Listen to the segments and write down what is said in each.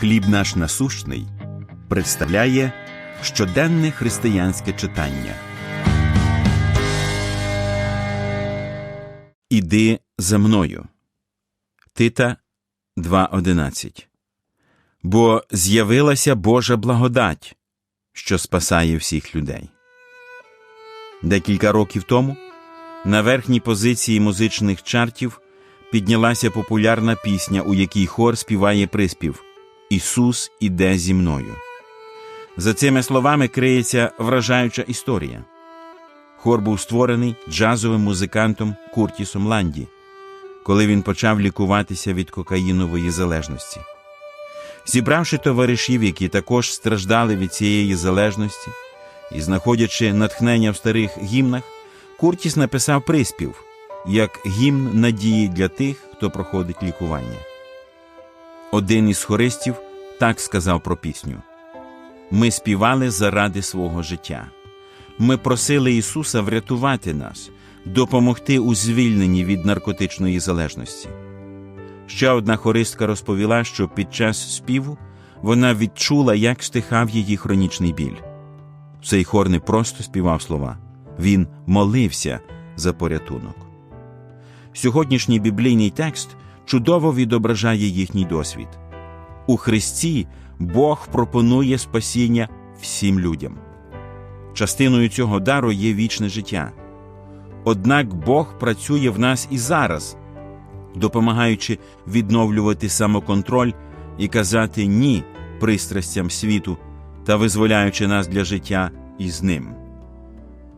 Хліб наш насущний представляє щоденне християнське читання. Іди за мною. Тита 2.11 Бо з'явилася Божа благодать, що спасає всіх людей. Декілька років тому на верхній позиції музичних чартів піднялася популярна пісня, у якій хор співає приспів Ісус іде зі мною. За цими словами криється вражаюча історія. Хор був створений джазовим музикантом Куртісом Ланді, коли він почав лікуватися від кокаїнової залежності. Зібравши товаришів, які також страждали від цієї залежності, і знаходячи натхнення в старих гімнах, Куртіс написав приспів як гімн надії для тих, хто проходить лікування. Один із хористів так сказав про пісню: Ми співали заради свого життя. Ми просили Ісуса врятувати нас, допомогти у звільненні від наркотичної залежності. Ще одна хористка розповіла, що під час співу вона відчула, як стихав її хронічний біль. Цей хор не просто співав слова, він молився за порятунок. Сьогоднішній біблійний текст чудово відображає їхній досвід. У Христі Бог пропонує спасіння всім людям. Частиною цього дару є вічне життя. Однак Бог працює в нас і зараз, допомагаючи відновлювати самоконтроль і казати ні пристрастям світу та визволяючи нас для життя із ним.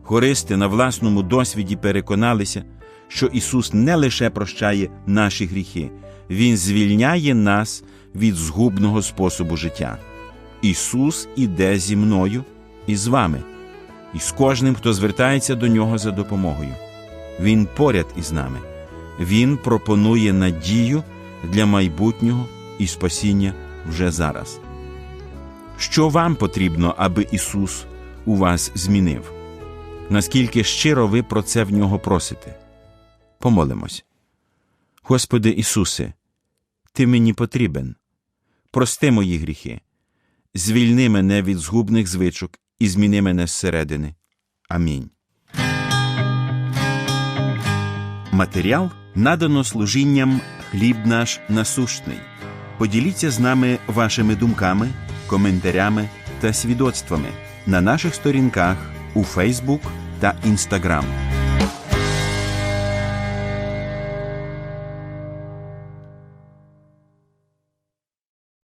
Хористи на власному досвіді переконалися, що Ісус не лише прощає наші гріхи, Він звільняє нас від згубного способу життя. Ісус іде зі мною і з вами, і з кожним, хто звертається до нього за допомогою. Він поряд із нами. Він пропонує надію для майбутнього і спасіння вже зараз. Що вам потрібно, аби Ісус у вас змінив? Наскільки щиро ви про це в нього просите? Помолимось. Господи Ісусе, Ти мені потрібен. Прости мої гріхи, звільни мене від згубних звичок і зміни мене зсередини. Амінь. Матеріал надано служінням хліб наш насущний. Поділіться з нами вашими думками, коментарями та свідоцтвами на наших сторінках у Фейсбук та Інстаграм.